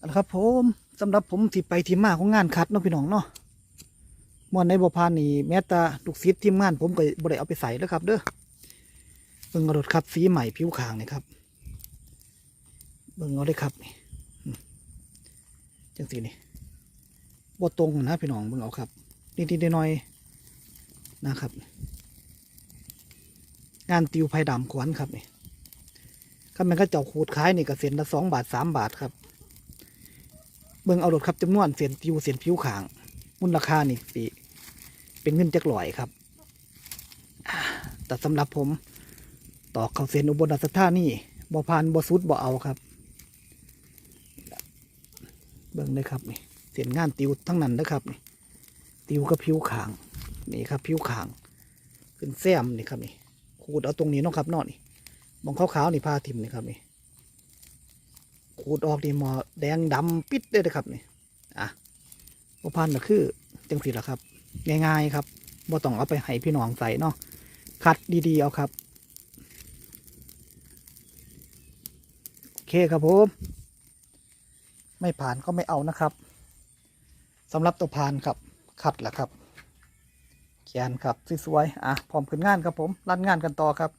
อาละครับผมสำหรับผมที่ไปที่มาของงานคัดเนาะพี่น้องเนาะมวนในบ่พานนี่แม้แต่ลูกศิษย์ทีมงาน ผมก็บ่ได้เอาไปใส่แล้วครับ เด้อเบิ่งเอารถครับสีใหม่ผิวขางนี่ครับเบิ่งเอาเลยครับนี่จังสีนี่บ่ตรงนะพี่น้องเบิ่งเอาครับนิดๆหน่อยๆนะครับ งานติวไผ่ดำขวัญครับนี่ถ้ามันก็เจ้าขูดขายนี่ก็เส้นละสองบาทสามบาทครับ เบิ่งเอารถครับจำนวนเส้นติวเส้นผิวขางมูลค่านี่สิเป็นเงินจักหลอยครับ แต่สำหรับผมตอกเขาเส้นอุบลราชธานีบ่ผ่านบ่สุดบ่เอาครับ เบิ่งเลยครับนี่เส้นงานติวทั้งนั้นนะครับนี่ติวกับผิวขางนี่ครับผิวขางขึ้นแซมนี่ครับนี่ขูดเอาตรงนี้เนาะครับนอนี่มองขาวๆนี่พาทิมนี่ครับนี่ ขูดออกนี่หมอแดงดำปิดเลยนะครับนี่อะบ่พันก็คือจังสิละครับ ง่ายๆครับบ่ต้องเอาไปให้พี่น้องใส่เนาะคัดดีๆเอาครับโอเคครับผมไม่ผ่านก็ไม่เอานะครับสำหรับตัวผ่านครับขัดแหละครับเขียนครับสวยๆอะพร้อมขึ้นงานครับผมรันงานกันต่อครับ